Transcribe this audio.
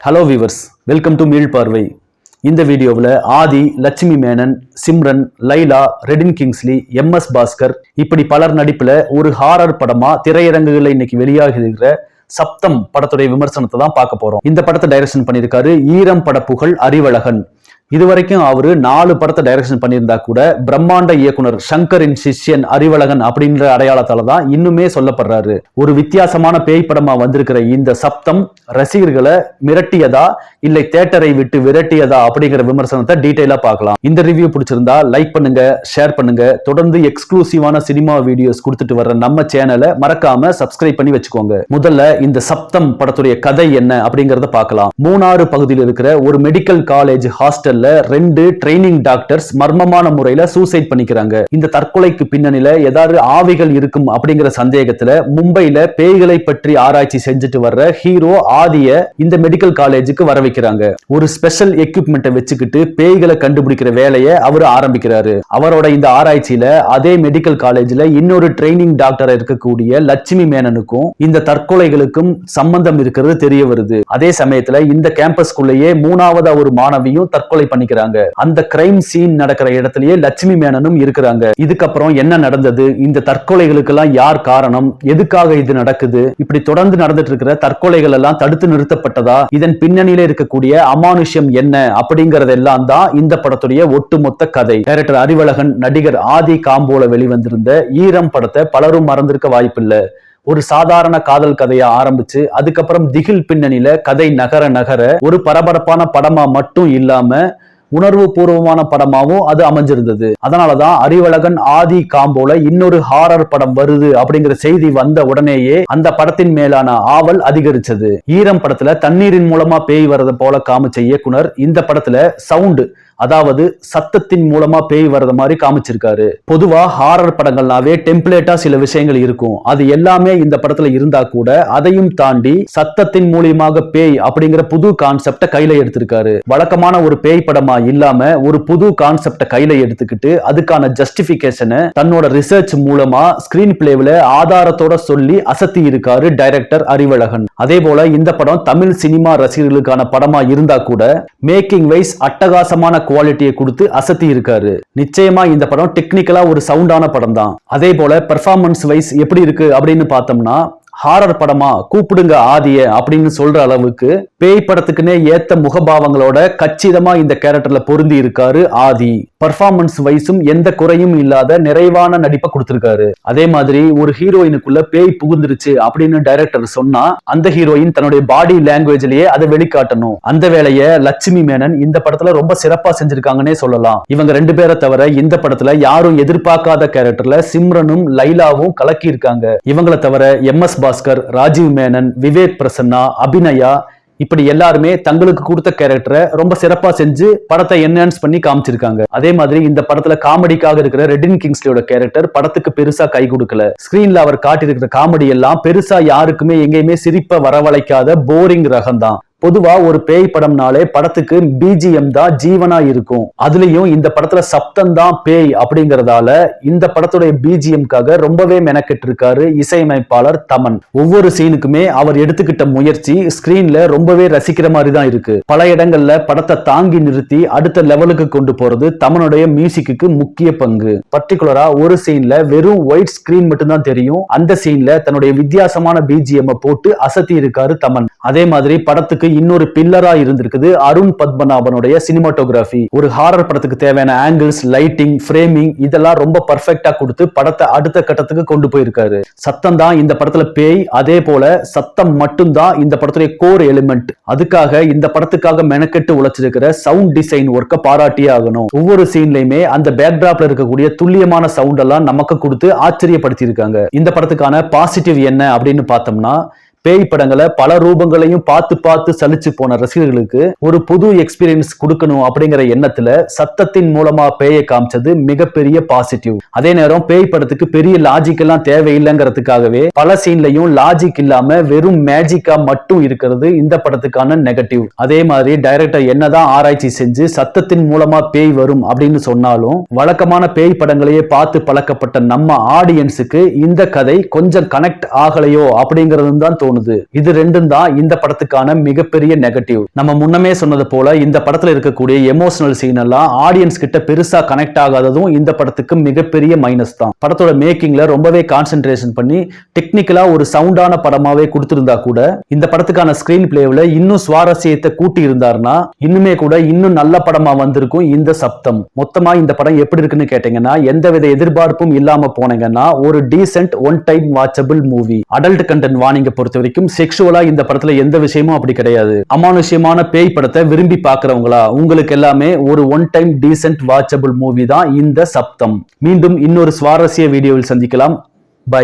Hello viewers welcome to மீள் பார்வை இந்த வீடியோவில் Aadhi Lakshmi Menon Simran Laila Redin Kingsley M S Bhaskar இப்படி பலர் நடிப்புல ஒரு ஹாரர் படமா திரையரங்குகளில் இன்னைக்கு வெளியாகி இருக்கிற சப்தம் படத்துடைய விமர்சனத்தை தான் பார்க்க போறோம். இந்த படத்தை டைரக்ஷன் பண்ணியிருக்காரு ஈரம் பட புகழ் அறிவழகன். இதுவரைக்கும் அவரு நாலு படத்தை டைரக்ஷன் பண்ணியிருந்தா கூட பிரம்மாண்ட இயக்குனர் சங்கரின் சிஷ்யன் அறிவழகன் அப்படின்ற அடையாளத்தால தான் இன்னுமே சொல்லப்படுறாரு. ஒரு வித்தியாசமான பேய் படமா வந்திருக்கிற இந்த சப்தம் ரசிகர்களை மிரட்டியதா இல்லை தேட்டரை விட்டு விரட்டியதா அப்படிங்கிற விமர்சனத்தை டீட்டெயிலா பார்க்கலாம். இந்த ரிவ்யூ பிடிச்சிருந்தா லைக் பண்ணுங்க ஷேர் பண்ணுங்க. தொடர்ந்து எக்ஸ்க்ளூசிவான சினிமா வீடியோஸ் கொடுத்துட்டு வர்ற நம்ம சேனலை மறக்காம சப்ஸ்கிரைப் பண்ணி வச்சுக்கோங்க. முதல்ல இந்த சப்தம் படத்துடைய கதை என்ன அப்படிங்கறத பார்க்கலாம். மூணாறு பகுதியில் இருக்கிற ஒரு மெடிக்கல் காலேஜ் ஹாஸ்டல் ஹாஸ்டல்ல ரெண்டு ட்ரைனிங் டாக்டர்ஸ் மர்மமான முறையில சூசைட் பண்ணிக்கிறாங்க. இந்த தற்கொலைக்கு பின்னணியில ஏதாவது ஆவிகள் இருக்கும் அப்படிங்கிற சந்தேகத்துல மும்பைல பேய்களை பற்றி ஆராய்ச்சி செஞ்சுட்டு வர்ற ஹீரோ ஆதிய இந்த மெடிக்கல் காலேஜுக்கு வர வைக்கிறாங்க ஒரு ஸ்பெஷல் எக்யூப்மெண்ட்டை வச்சுக்கிட்டு பேய்களை கண்டுபிடிக்கிற வேலையை அவர் ஆரம்பிக்கிறாரு. அவரோட இந்த ஆராய்ச்சியில அதே மெடிக்கல் காலேஜ்ல இன்னொரு ட்ரைனிங் டாக்டர் இருக்கக்கூடிய லட்சுமி மேனனுக்கும் இந்த தற்கொலைகளுக்கும் சம்பந்தம் இருக்கிறது தெரிய வருது. அதே சமயத்துல இந்த கேம்பஸ்குள்ளேயே மூணாவதா ஒரு மாணவியும் தற்கொலை பண்ணிக்கிறாங்க. அந்த கிரைம் சீன் நடக்கிற இடத்துலயே லட்சுமி மேனனும் இருக்கிறாங்க. இதுக்கப்புறம் என்ன நடந்தது? இந்த தற்கொலைகளுக்கெல்லாம் யார் காரணம்? எதுக்காக இது நடக்குது? இப்படி தொடர்ந்து நடந்துட்டு இருக்கிற தற்கொலைகள் எல்லாம் தடுத்து நிறுத்தப்பட்டதா? இதன் பின்னணியில இருக்கக்கூடிய அமானுஷ்யம் என்ன? அப்படிங்கறதெல்லாம் தான் இந்த படத்துடைய ஒட்டுமொத்த கதை. டைரக்டர் அறிவழகன் நடிகர் ஆதி காம்போல வெளிவந்திருந்த ஈரம் படத்தை பலரும் மறந்திருக்க வாய்ப்பில்லை. ஒரு சாதாரண காதல் கதையை ஆரம்பிச்சு அதுக்கப்புறம் திகில் பின்னணியில கதை நகர நகர ஒரு பரபரப்பான படமா மட்டும் இல்லாம உணர்வு பூர்வமான படமாவும் அது அமைஞ்சிருந்தது. அதனாலதான் அறிவழகன் ஆதி காம்போல இன்னொரு ஹாரர் படம் வருது அப்படிங்கிற செய்தி வந்த உடனேயே அந்த படத்தின் மேலான ஆவல் அதிகரிச்சது. ஈரம் படத்துல தண்ணீரின் மூலமா பேய் வரது போல காமிச்ச இயக்குனர் இந்த படத்துல சவுண்டு அதாவது சத்தத்தின் மூலமா பேய் வர்றது மாதிரி காமிச்சிருக்காரு. பொதுவா ஹாரர் படங்கள்னாவே டெம்ப்ளேட்டா சில விஷயங்கள் இருக்கும். அது எல்லாமே இந்த படத்துல இருந்தா கூட அதையும் தாண்டி சத்தத்தின் மூலியமாக பேய் அப்படிங்கிற புது கான்செப்ட கையில எடுத்திருக்காரு. வழக்கமான ஒரு பேய் படமா இல்லாம ஒரு புது கான்செப்ட கையில எடுத்துக்கிட்டு அதுக்கான ஜஸ்டிபிகேஷனை தன்னோட ரிசர்ச் மூலமா ஸ்கிரீன் பிளேவில் ஆதாரத்தோட சொல்லி அசத்தி இருக்காரு டைரக்டர் அறிவழகன். அதே போல இந்த படம் தமிழ் சினிமா ரசிகர்களுக்கான படமா இருந்தா கூட மேக்கிங் வைஸ் அட்டகாசமான குவாலிட்டியை கொடுத்து அசத்தி இருக்காரு. நிச்சயமா இந்த படம் டெக்னிக்கலா ஒரு சவுண்டான படம் தான் அதே போல பெர்ஃபார்மன்ஸ் வைஸ் எப்படி இருக்கு அப்படின்னு பார்த்தோம்னா ஹாரர் படமா கூப்பிடுங்க ஆதிய அப்படின்னு சொல்ற அளவுக்கு பேய் படத்துக்குன்னே ஏத்த முகபாவங்களோட கச்சிதமா இந்த கேரக்டர்ல பொருந்தி இருக்காரு ஆதி. பர்ஃபார்மன்ஸ் வைஸும் எந்த குறையும் இல்லாத நிறைவான நடிப்பை கொடுத்திருக்காரு. அதே மாதிரி ஒரு ஹீரோயினுக்குள்ள பேய் புகுந்துருச்சு அப்படின்னு டைரக்டர் சொன்னா அந்த ஹீரோயின் தன்னுடைய பாடி லாங்குவேஜ்லயே அதை வெளிக்காட்டணும். அந்த வேலையை லட்சுமி மேனன் இந்த படத்துல ரொம்ப சிறப்பா செஞ்சிருக்காங்கன்னே சொல்லலாம். இவங்க ரெண்டு பேரை தவிர இந்த படத்துல யாரும் எதிர்பார்க்காத கேரக்டர்ல சிம்ரனும் லைலாவும் கலக்கி இருக்காங்க இவங்களை தவிர எம் எஸ் பாஸ்கர் ராஜீவ் மேனன் விவேக் பிரசன்னா அபிநயா இப்படி எல்லாருமே தங்களுக்கு கொடுத்த கேரக்டரை ரொம்ப சிறப்பா செஞ்சு படத்தை என்ஹான்ஸ் பண்ணி காமிச்சிருக்காங்க. அதே மாதிரி இந்த படத்துல காமெடிக்காக இருக்கிற ரெட்டின் கிங்ஸ்லியோட கேரக்டர் படத்துக்கு பெருசா கை கொடுக்கல. ஸ்கிரீன்ல அவர் காட்டியிருக்கிற காமெடி எல்லாம் பெருசா யாருக்குமே எங்கேயுமே சிரிப்பை வரவழைக்காத போரிங் ரகம் தான் பொதுவா ஒரு பேய் படம்னாலே படத்துக்கு பிஜிஎம் தான் ஜீவனா இருக்கும். அதுலயும் இந்த படத்துல சப்தம் தான் பேய் அப்படிங்கறதால இந்த படத்துடைய பிஜிஎம்காக ரொம்பவே மெனக்கெட்டு இருக்காரு இசையமைப்பாளர் தமன். ஒவ்வொரு சீனுக்குமே அவர் எடுத்துக்கிட்ட முயற்சி ஸ்கிரீன்ல ரொம்பவே ரசிக்கிற மாதிரி தான் இருக்கு. பல இடங்கள்ல படத்தை தாங்கி நிறுத்தி அடுத்த லெவலுக்கு கொண்டு போறது தமனுடைய மியூசிக்கு முக்கிய பங்கு. பர்டிகுலரா ஒரு சீன்ல வெறும் ஒயிட் ஸ்கிரீன் மட்டும்தான் தெரியும். அந்த சீன்ல தன்னுடைய வித்தியாசமான பிஜிஎம் போட்டு அசத்தி இருக்காரு தமன். அதே மாதிரி படத்துக்கு இன்னொரு பில்லரா இருந்திருக்குது அருண் பத்மநாபனுடைய சினிமாட்டோகிராஃபி ஒரு ஹாரர் படத்துக்கு தேவையான ஆங்கிள்ஸ் லைட்டிங் ஃப்ரேமிங் இதெல்லாம் ரொம்ப பர்ஃபெக்டா கொடுத்து படத்தை அடுத்த கட்டத்துக்கு கொண்டு போயிருக்காரு. சத்தம் தான் இந்த படத்துல பேய் அதே போல சத்தம் மட்டும்தான் இந்த படத்துடைய கோர் எலிமெண்ட் அதுக்காக இந்த படத்துக்காக மெனக்கெட்டு உழைச்சிருக்கிற சவுண்ட் டிசைன் ஒர்க்கை பாராட்டியே ஆகணும். ஒவ்வொரு சீன்லயுமே அந்த பேக்ராப்ல இருக்கக்கூடிய துல்லியமான சவுண்ட் எல்லாம் நமக்கு கொடுத்து ஆச்சரியப்படுத்தி இருக்காங்க இந்த படத்துக்கான பாசிட்டிவ் என்ன அப்படின்னு பார்த்தோம்னா பேய் படங்களை பல ரூபங்களையும் பார்த்து பார்த்து சலிச்சு போன ரசிகர்களுக்கு ஒரு புது எக்ஸ்பீரியன்ஸ் கொடுக்கணும் அப்படிங்கிற எண்ணத்துல சத்தத்தின் மூலமா பேயை காமிச்சது மிகப்பெரிய பாசிட்டிவ் அதே நேரம் பேய் படத்துக்கு பெரிய லாஜிக் எல்லாம் தேவையில்லைங்கிறதுக்காகவே பல சீன்லையும் லாஜிக் இல்லாம வெறும் மேஜிக்கா மட்டும் இருக்கிறது இந்த படத்துக்கான நெகட்டிவ் அதே மாதிரி டைரக்டர் என்னதான் ஆராய்ச்சி செஞ்சு சத்தத்தின் மூலமா பேய் வரும் அப்படின்னு சொன்னாலும் வழக்கமான பேய் படங்களையே பார்த்து பழக்கப்பட்ட நம்ம ஆடியன்ஸுக்கு இந்த கதை கொஞ்சம் கனெக்ட் ஆகலையோ அப்படிங்கிறது தான் தோணுது. இது ரெண்டும் தான் இந்த படத்துக்கான மிகப்பெரிய நெகட்டிவ் நம்ம முன்னமே சொன்னது போல இந்த படத்துல இருக்கக்கூடிய எமோஷனல் சீன் எல்லாம் ஆடியன்ஸ் கிட்ட பெருசா கனெக்ட் ஆகாததும் இந்த படத்துக்கு மிகப்பெரிய மைனஸ் தான். படத்தோட மேக்கிங்ல ரொம்பவே கான்சென்ட்ரேஷன் பண்ணி டெக்னிக்கலா ஒரு சவுண்டான படமாவே கொடுத்திருந்தா கூட இந்த படத்துக்கான ஸ்கிரீன் பிளேவில் இன்னும் சுவாரஸ்யத்தை கூட்டி இருந்தாருன்னா இன்னுமே கூட இன்னும் நல்ல படமா வந்திருக்கும் இந்த சப்தம். மொத்தமா இந்த படம் எப்படி இருக்குன்னு கேட்டீங்கன்னா எந்தவித எதிர்பார்ப்பும் இல்லாம போனீங்கன்னா ஒரு decent one time watchable movie adult content வாணிங்க பொறுத்த வரைக்கும் செக்ஷுவலா இந்த படத்துல எந்த விஷயமும் அப்படி கிடையாது. அமானுஷ்யமான பேய் படத்தை விரும்பி பாக்குறவங்களா உங்களுக்கு எல்லாமே ஒரு one time decent watchable movie தான் இந்த சப்தம். மீண்டும் இன்னொரு சுவாரஸ்ய வீடியோவில் சந்திக்கலாம்.